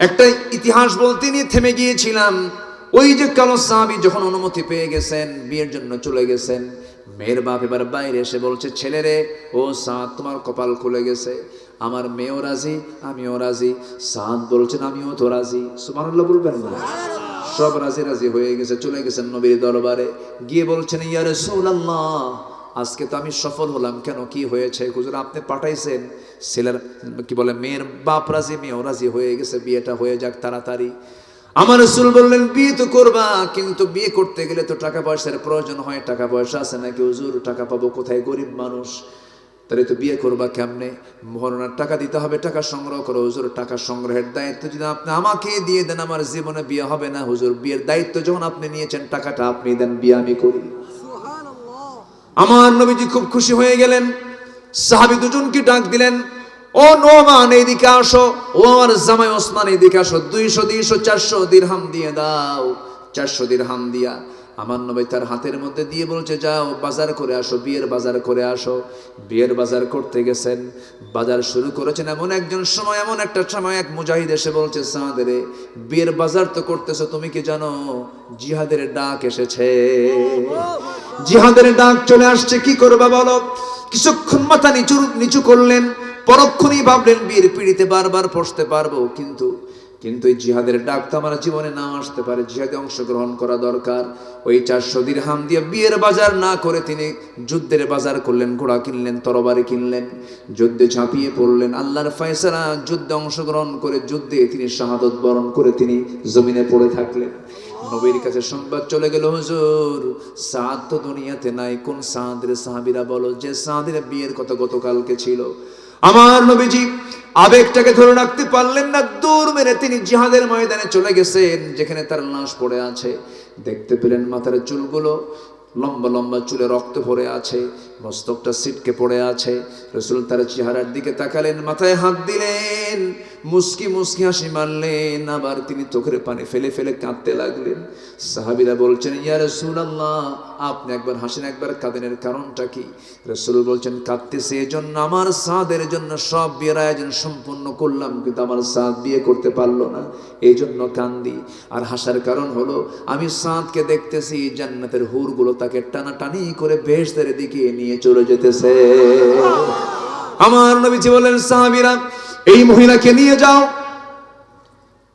একটা ইতিহাস বলতে নিয়ে থেমে গিয়েছিলাম। ওই যে কালো সাহাবি যখন অনুমতি পেয়ে গেছেন, বিয়ের জন্য চলে গেছেন, মেয়ের বাপ এবার বাইরে এসে বলছে ছেলেরে ও সাদ, তোমার কপাল খুলে গেছে। আমার মেয়েও রাজি, আমিও রাজি। সাদ বলছেন, আমিও তো রাজি। সুবহানাল্লাহ বলবেন না। সব রাজি রাজি হয়ে গেছে, চলে গেছেন নবীর দরবারে। গিয়ে বলছেন, ইয়া রাসূলুল্লাহ আজকে তো আমি সফল হলাম। কেন, কি হয়েছে? হুজুর, আপনি পাঠাইছেন ছেলের, কি বলে, মেয়ের বাপ রাজি, মেয়েও রাজি, হয়ে গেছে, বিয়েটা হয়ে যাক তাড়াতাড়ি। আমার রসুল বললেন, বিয়ে তো করবা, কিন্তু বিয়ে করতে গেলে তো টাকা পয়সার প্রয়োজন হয়। টাকা পয়সা আছে নাকি? হুজুর, টাকা পাবো কোথায়? গরিব মানুষ। তাহলে তো বিয়ে করবা কেমনে? মহরণার টাকা দিতে হবে, টাকা সংগ্রহ করো। হুজুর, টাকা সংগ্রহের দায়িত্ব যদি আপনি আমাকে দিয়ে দেন, আমার জীবনে বিয়ে হবে না। হুজুর, বিয়ের দায়িত্ব যখন আপনি নিয়েছেন, টাকাটা আপনি দেন, বিয়ে আমি করি। আমার নবীজি খুব খুশি হয়ে গেলেন। সাহাবি দুজনকে ডাক দিলেন, ও নোমান, এইদিকে আসো। ও আমার জামাই ওসমান, এইদিকে আসো। দুইশো দুইশো, চারশো দিরহাম দিয়ে দাও, চারশো দিরহাম দিয়া। আমার নবী তার হাতের মধ্যে দিয়ে বলছে, যাও, বাজার করে আসো, বিয়ের বাজার করে আসো। বিয়ের বাজার করতে গেছেন। বাজার শুরু করেছেন এমন একজন সময়, এমন একটা সময়, এক মুজাহিদ এসে বলছে সাঁদের বিয়ের বাজার তো করতেছো, তুমি কি জানো? জিহাদের ডাক এসেছে। জিহাদের ডাক চলে আসছে, কি করবা বলো? কিছুক্ষণ মাথা নিচু নিচু করলেন, পরক্ষণই ভাবলেন বীর পিড়িতে বারবার পড়তে পারব। কিন্তু কিন্তু এই জিহাদের ডাক তো আমার জীবনে না আসতে পারে। জিহাদে অংশগ্রহণ করা দরকার। ওই চারশো দিরহাম দিয়ে বিয়ের বাজার না করে তিনি যুদ্ধের বাজার করলেন, ঘোড়া কিনলেন, তরবারি কিনলেন, যুদ্ধে ঝাঁপিয়ে পড়লেন। আল্লাহর ফয়সালা যুদ্ধে অংশগ্রহণ করে যুদ্ধে তিনি শাহাদত বরণ করে তিনি জমিনে পড়ে থাকলেন। নবীর কাছে সংবাদ চলে গেল, হুজুর, সাদ তো দুনিয়াতে নাই। কোন সাদের সাহাবিরা বলো যে সাদের বিয়ের কথা গতকালকে ছিল? আমার নবীজি আবেগটাকে ধরে রাখতে পারলেন না দৌড় মেরে তিনি জিহাদের ময়দানে চলে গেছেন, যেখানে তার লাশ পড়ে আছে। দেখতে পেলেন মাথার চুলগুলো, লম্বা লম্বা চুলে রক্ত ভরে আছে। মস্তকটা সিটকে পড়ে আছে। রসুল তার চেহারার দিকে তাকালেন, মাথায় হাত দিলেন, মুস্কি মুস্কি হাসি মারলেন, আবার তিনি চোখের পানি ফেলে ফেলে কাঁদতে লাগলেন। সাহাবিরা বলছেন, ইয়া রসুল আল্লাহ আপনি একবার হাসেন, একবার কাঁদেনের কারণটা কি? রসুল বলছেন, কাঁদতেছে এই জন্য আমার সাদের জন্য সব বিয়ের আয়োজন সম্পূর্ণ করলাম, কিন্তু আমার সাদ বিয়ে করতে পারল না এই জন্য কান্দি। আর হাসার কারণ হলো, আমি সাঁতকে দেখতেছি, জান্নাতের হুরগুলো তাকে টানাটানি করে বেহেশতের দিকে নিয়ে চলে যেতেছে। আমার নবীজি বলেন, সাহাবিরা, এই মহিলাকে নিয়ে যাও।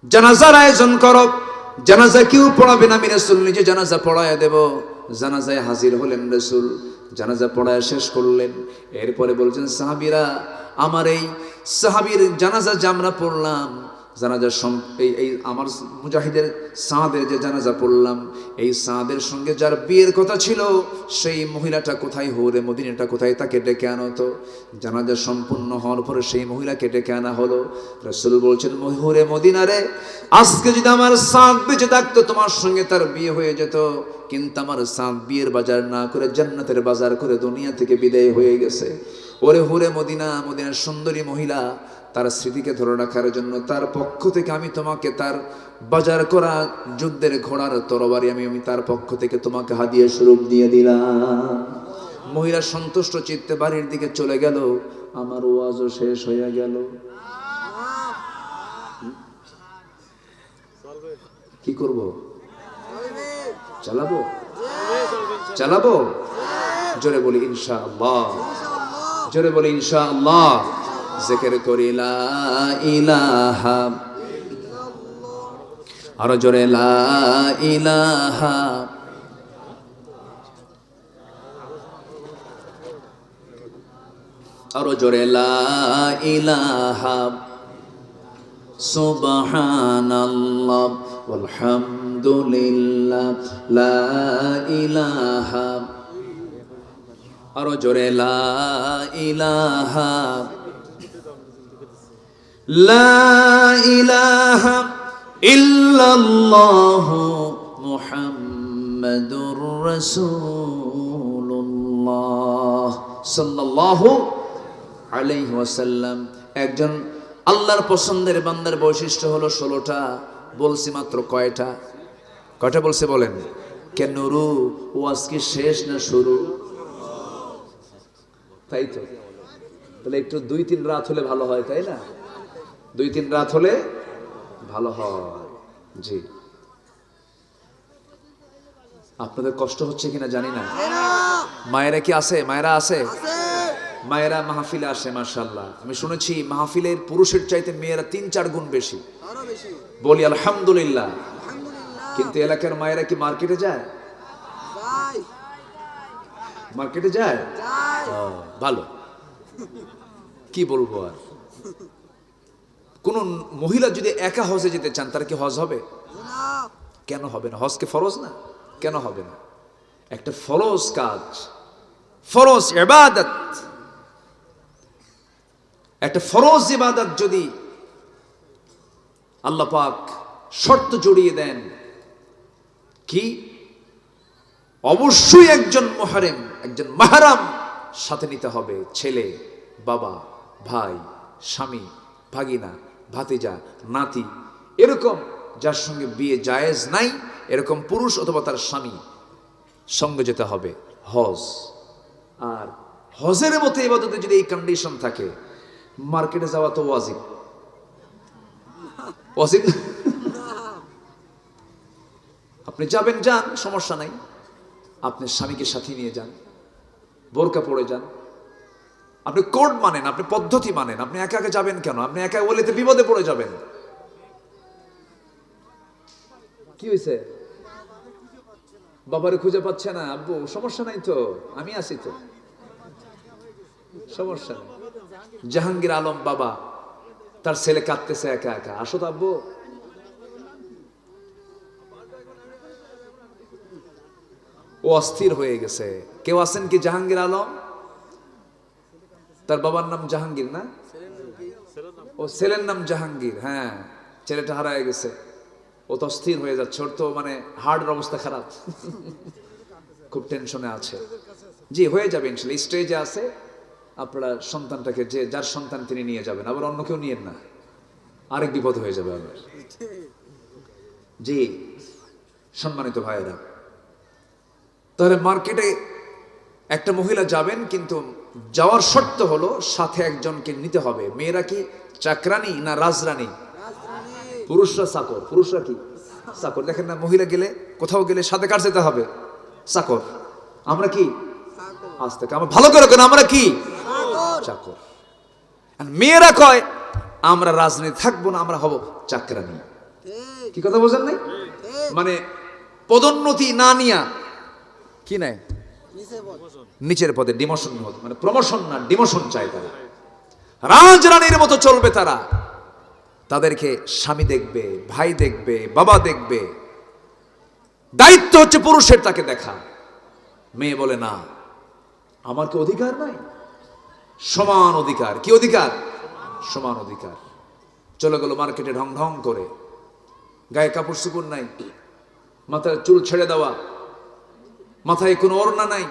জানাজার আয়োজন করো। জানাজা কেউ পড়াবে না, আমি রসুল নিজে জানাজা পড়ায় দেব। জানাজায় হাজির হলেন রসুল। জানাজা পড়ায় শেষ করলেন। এরপরে বলছেন, সাহাবিরা, আমার এই সাহাবির জানাজা যে আমরা পড়লাম জানাজার এই এই আমার মুজাহিদের সাঁদের যে জানাজা পড়লাম, এই সাঁদের সঙ্গে যার বিয়ের কথা ছিল, সেই মহিলাটা কোথায় হোরে মদিনাটা কোথায়, তাকে ডেকে আনো তো। জানাজা সম্পূর্ণ হওয়ার পরে সেই মহিলাকে ডেকে আনা হলো। রসুল বলছেন মহুরে মদিনারে আজকে যদি আমার সাঁত বেঁচে থাকতো, তোমার সঙ্গে তার বিয়ে হয়ে যেত। কিন্তু আমার সাঁত বিয়ের বাজার না করে জান্নাতের বাজার করে দুনিয়া থেকে বিদায় হয়ে গেছে। ওরে হুরে মদিনা, মদিনার সুন্দরী মহিলা, তার স্মৃতিকে ধরে রাখার জন্য তার পক্ষ থেকে আমি তোমাকে তার বাজার করা যুদ্ধের ঘোড়ার তরবারি আমি আমি তার পক্ষ থেকে তোমাকে হাদিয়ে স্বরূপ দিয়ে দিলাম। মহিলা সন্তুষ্ট চিত্তে বাড়ির দিকে চলে গেল। আমার ওয়াজও শেষ হয়ে গেল। কি করব? চালাবো? চালাবো? জোরে বলি ইনশা আল্লাহ জোরে বলি ইনশা আল্লাহ জেকের করি আরও জোরে, লা আরও জোরে, লা ইলাহা। সুবহানাল্লাহ walhamdulillah লা ইলাহা। আরও জোরে, লা ইলাহা লা ওয়াসাল্লাম। একজন আল্লাহর পছন্দের বান্দার বৈশিষ্ট্য হলো ষোলোটা, বলছি মাত্র কয়টা? কয়টা বলছে বলেন? কেন রু? ও আজকে শেষ না শুরু? তাই তো? তাহলে একটু দুই তিন রাত হলে ভালো হয়, তাই না? দুই তিন রাত হলে ভালো হয়। জি। আপনাদের কষ্ট হচ্ছে কিনা জানি না। মায়েরা কি আছে? মায়েরা আছে? মায়েরা মাহফিলে আসে মাশাল্লাহ আমি শুনেছি মাহফিলের পুরুষের চাইতে মেয়েরা তিন চার গুণ বেশি। বলি, আলহামদুলিল্লাহ। কিন্তু এলাকার মায়েরা কি মার্কেটে যায়? মার্কেটে যায়? ভালো। কি বলব আর? কোন মহিলা যদি একা হজে যেতে চান তার কি হজ হবে? কেন হবে না? হজকে ফরজ না? কেন হবে না? একটা ফরজ কাজ। ফরজ ইবাদত। একটা ফরজ ইবাদত যদি আল্লাহ পাক শর্ত জড়িয়ে দেন কি? অবশ্যই একজন মহারেম একজন মাহারাম সাথে নিতে হবে। ছেলে, বাবা, ভাই, স্বামী, ভাগিনা, ভাতিজা, নাতি, এরকম যার সঙ্গে বিয়ে জায়েজ নাই, এরকম পুরুষ অথবা তার স্বামী সঙ্গে যেতে হবে। হজ। আর হজের মতো এবাদতে যদি এই কন্ডিশন থাকে মার্কেটে যাওয়া তো ওয়াজিব। ওয়াজিব? আপনি যাবেন, যান, সমস্যা নাই। আপনি স্বামীকে সাথে নিয়ে যান। বোরকা পড়ে যান। আপনি কোড মানেন, আপনি পদ্ধতি মানেন, আপনি একা একা যাবেন কেন? আপনি একা বলেতে বিপদে পড়ে যাবেন। কি হয়েছে বাবারে খুঁজে পাচ্ছে না। আব্বু, সমস্যা নাই তো, আমি আছি তো। সমস্যা জাহাঙ্গীর আলম বাবা, তার ছেলে কাঁদতেছে একা একা। আসো তো আব্বু। ও অস্থির হয়ে গেছে। কেউ আছেন কি জাহাঙ্গীর আলম? তার বাবার নাম জাহাঙ্গীর না? ও ছেলের নাম জাহাঙ্গীর হ্যাঁ। ছেলেটা হারায় গেছে। ও তো অস্থির হয়ে যাচ্ছে, ওর তো মানে হার্টের অবস্থা খারাপ। খুব টেনশনে আছে। জি, হয়ে যাবে ইনশাল্লাহ। স্টেজে আছে, আপনারা সন্তানটাকে যে, যার সন্তান তিনি নিয়ে যাবেন, আবার অন্য কেউ নিয়েন না। আরেক বিপদ হয়ে যাবে আবার। জি, সম্মানিত ভাইয়েরা তাহলে মার্কেটে একটা মহিলা যাবেন, কিন্তু যাওয়ার শর্ত হলো সাথে একজনকে নিতে হবে। মেয়েরা কি চাকরানি না রাজরানী? পুরুষরা চাকর। পুরুষরা কি চাকর? দেখেন না, মহিলা গেলে, কোথাও গেলে সাথে কার যেতে হবে? চাকর। আমরা কি? আজ থেকে আমরা ভালো করে আমরা কি? চাকর। মেয়েরা কয়, আমরা রাজনীতি থাকব না, আমরা হব চাকরানি। কি কথা বোঝেন নাই? মানে পদোন্নতি না নিয়া কি নাই নিচের পদে। ডিমোশন মানে প্রমোশন না ডিমোশন চায় তারা। রাজরানীর মতো চলবে তারা। তাদেরকে স্বামী দেখবে ভাই দেখবে বাবা দেখবে। দায়িত্ব হচ্ছে পুরুষের তাকে দেখা। মেয়ে বলে না আমার কি অধিকার নাই? সমান অধিকার। কি অধিকার? সমান অধিকার। চলে গেল মার্কেটে ঢং ঢং করে। গায়ে কাপড় চুপড় নাই। মাথায় চুল ছেড়ে দেওয়া। মাথায় কোনো ওড়না নাই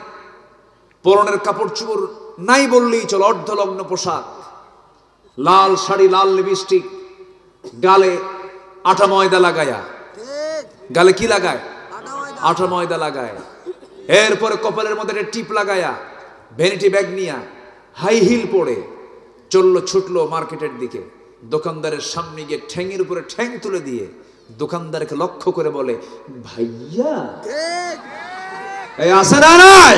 পরনের কাপড় চুপড় নাই বললেই চল অর্ধলগ্ন পোশাক। লাল শাড়ি লাল লিপস্টিক গালে আটা ময়দা লাগায়া। ঠিক। গালে কি লাগায়? আটা ময়দা। লাগায়। এরপরে কপালের মধ্যে একটা টিপ লাগায়া ভ্যানিটি ব্যাগ নিয়া হাই হিল পরে চলল ছুটলো মার্কেটের দিকে। দোকানদারের সামনে গিয়ে ঠ্যাংয়ের উপরে ঠ্যাং তুলে দিয়ে দোকানদারকে লক্ষ্য করে বলে ভাইয়া আছে না নাই?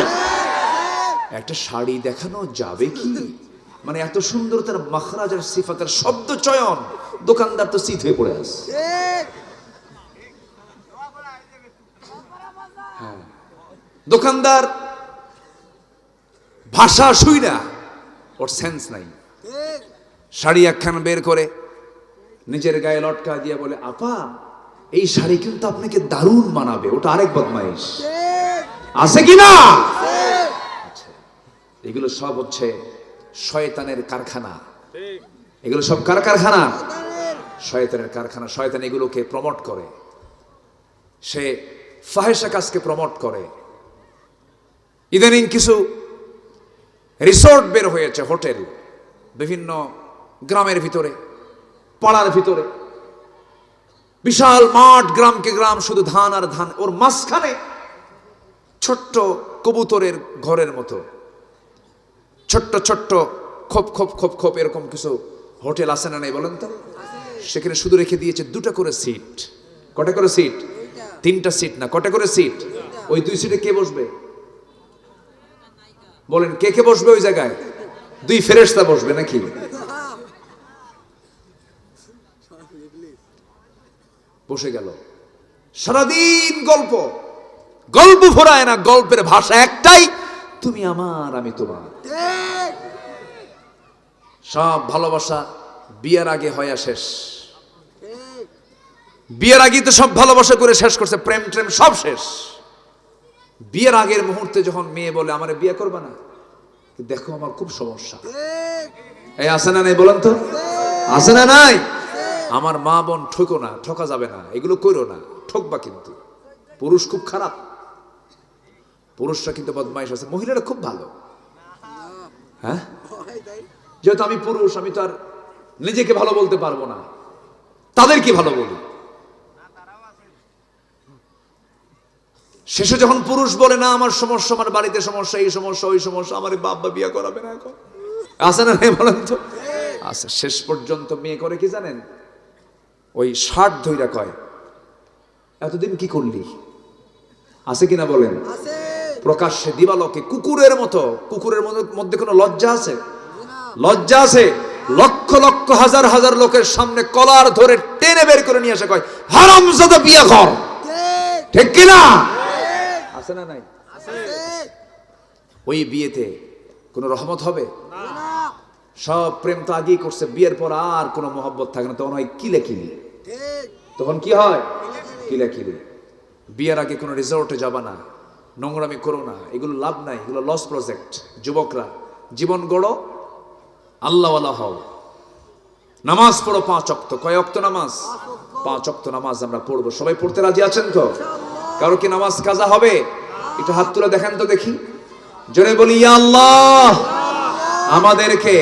একটা শাড়ি দেখানো যাবে কি? মানে এত সুন্দর তার মখরাজার সিফাতের শব্দ চয়ন। দোকানদার তো সিট হয়ে পড়ে আছে। ঠিক দোকানদার, ভাষা শুই না, ওর সেন্স নাই। শাড়ি একখান বের করে, নিজের গায়ে লটকা দিয়ে বলে, আপা, এই শাড়ি কিন্তু আপনাকে দারুণ মানাবে, ওটা আরেক বদমাইশ। আছে কি না এগুলো সব হচ্ছে শয়তানের কারখানা। এগুলো সব কার কারখানা? শয়তানের। শয়তানের কারখানা। শয়তান এগুলোকে প্রমোট করে। সে ফাহেসা কাজকে প্রমোট করে। ইদানিং কিছু রিসোর্ট বের হয়েছে হোটেল বিভিন্ন গ্রামের ভিতরে পাড়ার ভিতরে। বিশাল মাঠ গ্রামকে গ্রাম শুধু ধান আর ধান। ওর মাঝখানে ছোট্ট কবুতরের ঘরের মতো। ছোট্ট ছোট্ট, খোপ খোপ খোপ খোপ এরকম কিছু হোটেল আছে না নাই বলেন তো? সেখানে শুধু রেখে দিয়েছে দুটো করে সিট। কটা করে সিট? তিনটা সিট না, কটা করে সিট? ওই দুই সিটে কে বসবে? বলেন, কে কে বসবে ওই জায়গায়? দুই ফেরেশতা বসবে নাকি? বসে গেল। সারাদিন গল্প। গল্প ফোরায় না গল্পের ভাষা একটাই তুমি আমার আমি তোমার। সব ভালোবাসা বিয়ের আগে হয়া শেষ। বিয়ের আগেই তো সব ভালোবাসা করে শেষ করছে প্রেম ট্রেম সব শেষ। বিয়ের আগের মুহূর্তে যখন মেয়ে বলে আমার বিয়ে করবে না? দেখো আমার খুব সমস্যা। এই! আছে না নাই বলেন তো? আছে না নাই? আমার মা বোন ঠকো না ঠকা যাবে না এগুলো করো না ঠকবা কিন্তু। পুরুষ খুব খারাপ। পুরুষরা কিন্তু বদমাইশ আছে, মহিলারা খুব ভালো। হ্যাঁ? যেহেতু আমি পুরুষ, আমি তো আর নিজেকে ভালো বলতে পারব না। তাদেরকে ভালো বলি। শেষে যখন পুরুষ বলে, না, আমার সমস্যা, আমার বাড়িতে সমস্যা, এই সমস্যা, ওই সমস্যা, আমার বাবা বিয়ে করাবে না এখন। আছে না বলেন তো? আচ্ছা শেষ পর্যন্ত মেয়ে করে কি জানেন? ওই ষাট ধৈরা কয়, এতদিন কি করলি? আছে কিনা বলেন? আছে। প্রকাশ্যে দিবালকে কুকুরের মতো কুকুরের মধ্যে- কোনো লজ্জা আছে? লজ্জা আছে। লক্ষ লক্ষ হাজার হাজার লোকের সামনে কলার ধরে টেনে বের করে নিয়ে আসে কয় হারাম জাদা বিয়ে কর ঠিক কিনা আছে না নাই? ওই বিয়েতে কোনো রহমত হবে? না সব প্রেম তো আগেই করছে বিয়ের পর আর কোনো মহব্বত থাকে না। তখন হয় কিলে কিলি তখন কি হয়? কিলে কিলি বিয়ের আগে কোনো রিসোর্টে যাবা না। নোংরামি করো না, এগুলো লাভ নাই, এগুলো লস প্রজেক্ট যুবকরা। জীবন গড়ো, আল্লাহওয়ালা হও। নামাজ পড়ো পাঁচ অক্ত, কয় অক্ত নামাজ? পাঁচ অক্ত নামাজ আমরা পড়ব। সবাই পড়তে রাজি আছেন তো? কারও কি নামাজ কাজা হবে? একটু হাত তুলে দেখেন তো দেখি। জোরে বলি আল্লাহ, আমাদেরকে